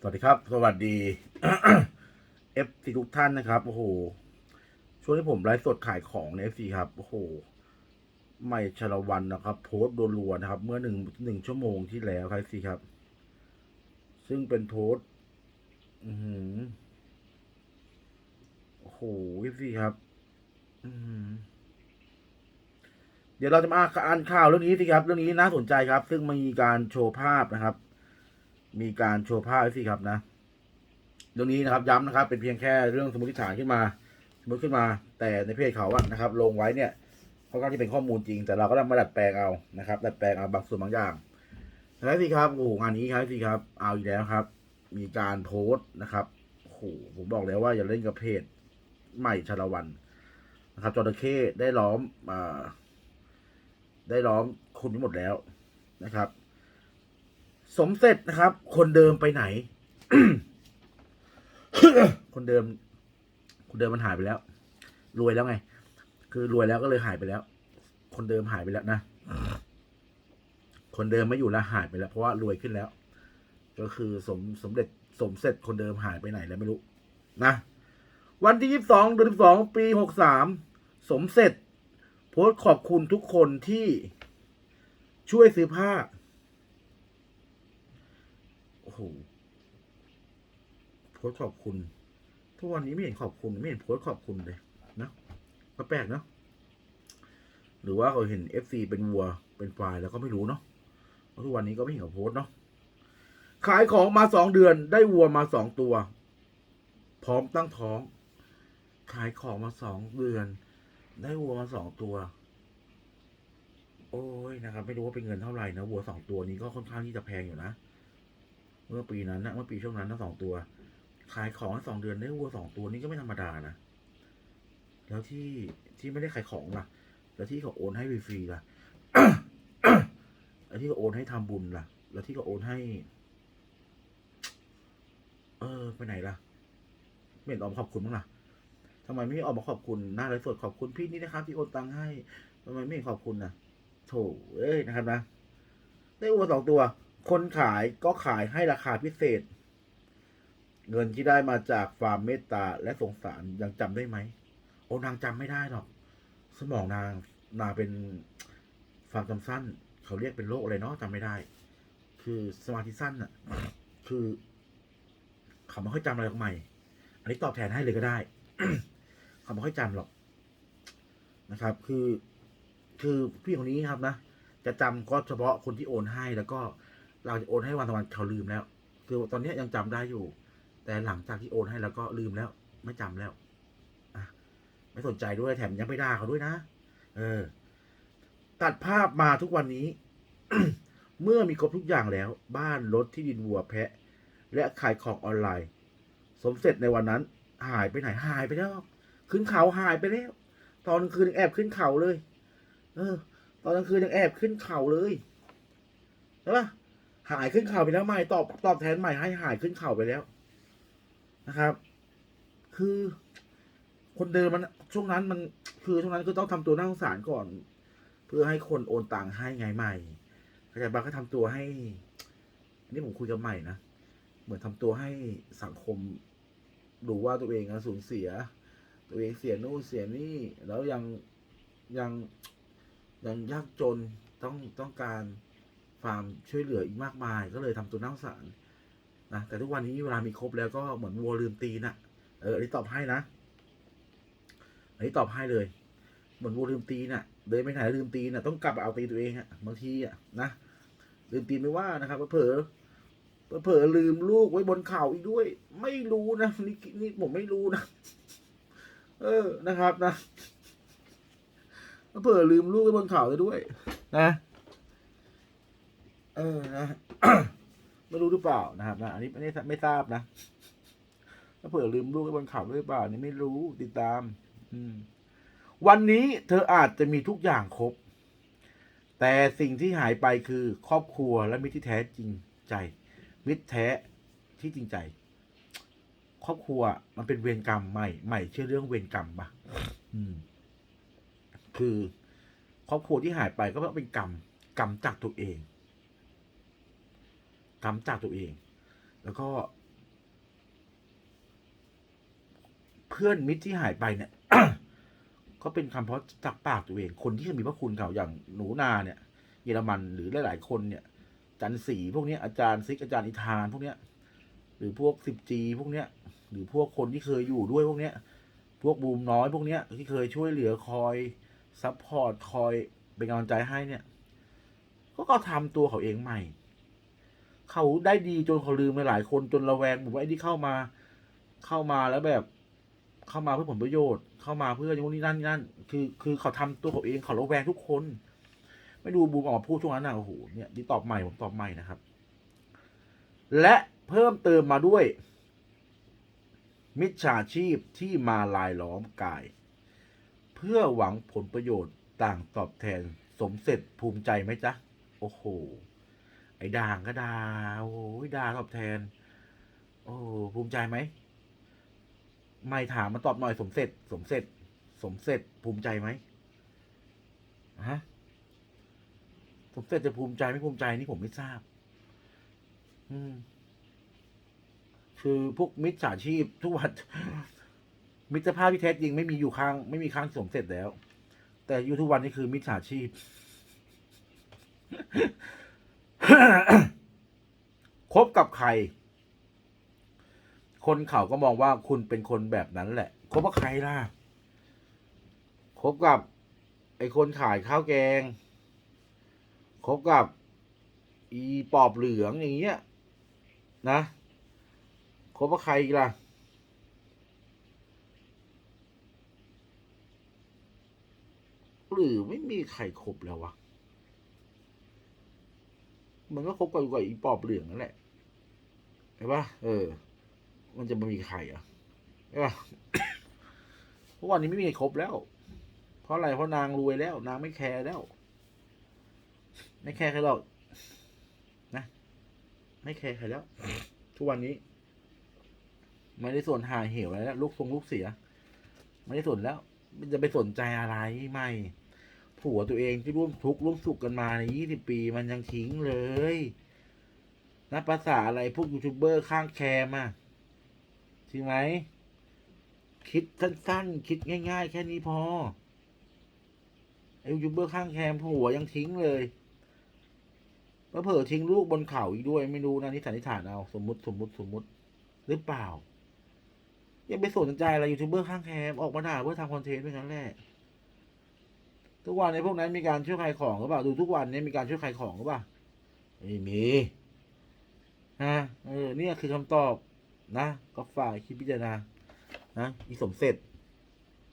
สวัสดีครับ สวัสดีเอฟซีทุกท่านนะครับ โอ้โห ช่วงที่ผมไลฟ์สดขายของในเอฟซีครับ โอ้โห ไม่ชลวันนะครับ โพสต์รัวๆนะครับ เมื่อหนึ่งหนึ่งชั่วโมงที่แล้วครับซีครับ ซึ่งเป็นโพสต์อือโอ้โหเอฟซีครับ อือเดี๋ยวเราจะมาอ่านข่าวเรื่องนี้สิครับ เรื่องนี้น่าสนใจครับ ซึ่งมีการโชว์ภาพนะครับ มีการโชว์ภาพสิครับนะเรื่องนี้นะครับย้ำนะครับ เป็นเพียงแค่เรื่องสมมติฐานขึ้นมา สมมติขึ้นมา แต่ในเพจเขาอะนะครับ ลงไว้เนี่ยเขาก็ที่เป็นข้อมูลจริง แต่เราก็ต้องมาดัดแปลงเอานะครับ ดัดแปลงเอาบางส่วนบางอย่างแล้สิครับโอ้โหงานนี้ครับสิครับเอาอีกแล้วครับ มีการโพสต์นะครับโอ้โหผมบอกแล้วว่าอย่าเล่นกับเพจใหม่ชาละวันนะครับจระเข้ได้ล้อมอ่าได้ล้อมคุณทั้งหมดแล้วนะครับ สมเสร็จนะครับ คนเดิมไปไหน คนเดิม คนเดิมมันหายไปแล้ว รวยแล้วไง คือรวยแล้วก็เลยหายไปแล้ว คนเดิมหายไปแล้วนะ คนเดิมไม่อยู่แล้วหายไปแล้ว เพราะว่ารวยขึ้นแล้ว ก็คือสมสมเด็จสมเสร็จคนเดิมหายไปไหนแล้วไม่รู้ นะ วันที่ยี่สิบสองเดือนสิบสองปีหกสามสมเสร็จโพสต์ขอบคุณทุกคนที่ช่วยซื้อผ้า หโพสขอบคุณ ทุกวันนี้ไม่เห็นขอบคุณ ไม่เห็นโพสขอบคุณเลยนะก็แปลกเนาะหรือว่าเขาเห็นเอฟซีเป็นวัวเป็นควายแล้วก็ไม่รู้เนาะเพราะทุกวันนี้ก็ไม่เห็นเขาโพสเนาะขายของมาสองเดือน ได้วัวมาสองตัว พร้อมตั้งท้อง ขายของมาสองเดือน ได้วัวมาสองตัว โอ้ยนะครับ ไม่รู้ว่าเป็นเงินเท่าไหร่นะวัวสองตัวนี้ก็ค่อนข้างที่จะแพงอยู่นะ เมื่อปีนั้นนะเมื่อปีช่วงนั้นทั้งสองตัว ขายของสองเดือนได้วัวสองตัวนี้ก็ไม่ธรรมดานะ แล้วที่ที่ไม่ได้ขายของล่ะ แล้วที่เขาโอนให้ฟรีๆล่ะแล้วที่เขาโอนให้ทำบุญล่ะ แล้วที่เขาโอนให้ เออไปไหนล่ะไม่เห็นออกมาขอบคุณบ้างล่ะทำไมไม่ออกมาขอบคุณหน้าไลฟ์สดขอบคุณพี่นี่นะครับ ที่โอนตังค์ให้ทำไมไม่ขอบคุณน่ะโถเอ้ยนะครับนะ ได้วัวสองตัว คนขายก็ขายให้ราคาพิเศษ เงินที่ได้มาจากความเมตตาและสงสารยังจำได้ไหมโอ้นางจำไม่ได้หรอก สมองนางนางเป็นความจำสั้น เขาเรียกเป็นโรคอะไรเนาะจำไม่ได้ คือสมาธิสั้นอะคือ เขาไม่ค่อยจำอะไรของใหม่ อันนี้ตอบแทนให้เลยก็ได้ เขาไม่ค่อยจำหรอกนะครับ คือ คือพี่คนนี้ครับนะ จะจำก็เฉพาะคนที่โอนให้แล้วก็ เราจะโอนให้วันตะวันเขาลืมแล้ว คือตอนนี้ยังจำได้อยู่ แต่หลังจากที่โอนให้แล้วก็ลืมแล้ว ไม่จำแล้วอะไม่สนใจด้วยแถมยังไม่ด่าเขาด้วยนะ เออ ตัดภาพมาทุกวันนี้ เมื่อมีครบทุกอย่างแล้ว บ้านรถที่ดินวัวแพะ และขายของออนไลน์ สมเสร็จในวันนั้น หายไปไหนหายไปแล้ว ขึ้นเขาหายไปแล้ว ตอนกลางคืนยังแอบขึ้นเขาเลย เออ ตอนกลางคืนยังแอบขึ้นเขาเลยใช่ปะ หายขึ้นเข่าไปแล้วใหม่ตอบตอบแทนใหม่ให้หายขึ้นเข่าไปแล้วนะครับ คือคนเดิมมันช่วงนั้นมันคือช่วงนั้นก็ต้องทำตัวน่าสงสารก่อน เพื่อให้คนโอนตังค์ให้ไงใหม่เข้าใจปะก็ทำตัวให้อันนี้ผมคุยกับใหม่นะเหมือนทำตัวให้สังคมดูว่าตัวเองสูญเสีย ตัวเองเสียนู่นเสียนี่แล้วยังยังยังยากจนต้องต้องการ ความช่วยเหลืออีกมากมาย ก็เลยทำตัวน่าสงสารนะแต่ทุกวันนี้เวลามีครบแล้วก็เหมือนวัวลืมตีนอะเอออันนี้ตอบให้นะอันนี้ตอบให้เลย เหมือนวัวลืมตีนอะเดินไปไหนลืมตีนอะต้องกลับเอาตีนตัวเองอะบางทีอะนะลืมตีนไม่ว่านะครับเผลอเผลอลืมลูกไว้บนเข่าอีกด้วย ไม่รู้นะนี่นี่ผมไม่รู้นะเออนะครับนะเผื่อลืมลูกไว้บนเขาเลยด้วย นะ เออนะไม่รู้หรือเปล่านะครับนะอันนี้ไม่ได้ไม่ทราบนะถ้าเผื่อลืมลูกไว้บนเขาหรือเปล่านี่ไม่รู้ติดตาม อืม วันนี้เธออาจจะมีทุกอย่างครบ แต่สิ่งที่หายไปคือครอบครัวและมิตรที่แท้จริงใจ มิตรแท้ที่จริงใจ ครอบครัวมันเป็นเวรกรรมใหม่ใหม่เชื่อเรื่องเวรกรรมปะอืม คือ ครอบครัวที่หายไปก็เพราะเป็นกรรมกรรมจากตัวเอง กรรมจากตัวเอง แล้วก็ เพื่อนมิตรที่หายไปเนี่ยก็เป็นคำเพราะจากปากตัวเอง คนที่มีพระคุณเขาอย่างหนูนาเนี่ย เยอรมันหรือหลาย ๆ คนเนี่ยจันสีพวกนี้อาจารย์ซิกอาจารย์อิทาน พวกเนี้ย หรือพวกสิบจีพวกเนี้ย หรือพวกคนที่เคยอยู่ด้วยพวกเนี้ย พวกบูมน้อยพวกเนี้ยที่เคยช่วยเหลือคอยซัพพอร์ตคอยเป็นกำลังใจให้เนี่ย ก็ก็ทำตัวเขาเองใหม่ เขาได้ดีจนเขาลืมไปหลายคนจนระแวงผมว่าไอ้ที่เข้ามา เข้ามาแล้วแบบ เข้ามาเพื่อผลประโยชน์ เข้ามาเพื่ออย่างนี้นั่นนี่นั่น คือ คือเขาทำตัวเขาเองเขาระแวงทุกคน ไม่ดูบูมออกมาพูดช่วงนั้นนะโอ้โหเนี่ยที่ตอบใหม่ผมตอบใหม่นะครับ และเพิ่มเติมมาด้วย มิจฉาชีพที่มาลายล้อมกาย เพื่อหวังผลประโยชน์ต่างตอบแทนสมเสร็จภูมิใจไหมจ๊ะ โอ้โห ไอ้ด่างก็ด่าโอ้โหด่าตอบแทน โอ้ภูมิใจไหม ไม่ถามมาตอบหน่อยสมเสร็จ สมเสร็จ สมเสร็จ ภูมิใจไหมฮะสมเสร็จจะภูมิใจไม่ภูมิใจนี่ผมไม่ทราบ อืม คือพวกมิจฉาชีพทุกวันมิตรภาพที่แท้จริงไม่มีอยู่ข้าง ไม่มีข้างสมเสร็จแล้ว แต่อยู่ทุกวันนี้คือมิจฉาชีพ คบกับใคร คนเขาก็มองว่าคุณเป็นคนแบบนั้นแหละ คบกับใครล่ะ คบกับ ไอ้คนขายข้าวแกง คบกับ อีปอบเหลืองอย่างเงี้ย นะ คบกับใครอีกล่ะหรือไม่มีใครคบแล้ววะ มันก็คบกับกับอีปอบเหลืองนั่นแหละเห็นปะเออ มันจะไม่มีใครอะใช่ปะเพราะวันนี้ไม่มีใครคบแล้ว เพราะอะไรเพราะนางรวยแล้ว นางไม่แคร์แล้ว ไม่แคร์ใครหรอกนะ ไม่แคร์ใครแล้ว ทุกวันนี้ไม่ได้สนหาเหวอะไรแล้ว ลูกทรงลูกเสีย ไม่ได้สนแล้วมันจะไปสนใจอะไรไม่ ผัวตัวเองที่ร่วมทุกข์ร่วมสุขกันมาในยี่สิบปีมันยังทิ้งเลยนับภาษาอะไรพวกยูทูบเบอร์ข้างแคมอะจริงไหม คิดสั้นๆ คิดง่าย ๆ แค่นี้พอไอ้ยูทูบเบอร์ข้างแคมผัวยังทิ้งเลยแล้วเผอทิ้งลูกบนเขาอีกด้วยไม่รู้นะนี่สันนิษฐานเอาสมมติสมมติสมมติหรือเปล่า อย่าไปสนใจอะไรยูทูบเบอร์ข้างแคมออกมาด่าเพื่อทำคอนเทนต์เป็นนั้นแหละ ทุกวันในพวกนั้นมีการช่วยขายของหรือเปล่าดูทุกวันนี้มีการช่วยขายของหรือเปล่าไม่มีฮะเออเนี่ยคือคำตอบนะ ก็ฝ่ายคิดพิจารณานะอีสมเสร็จ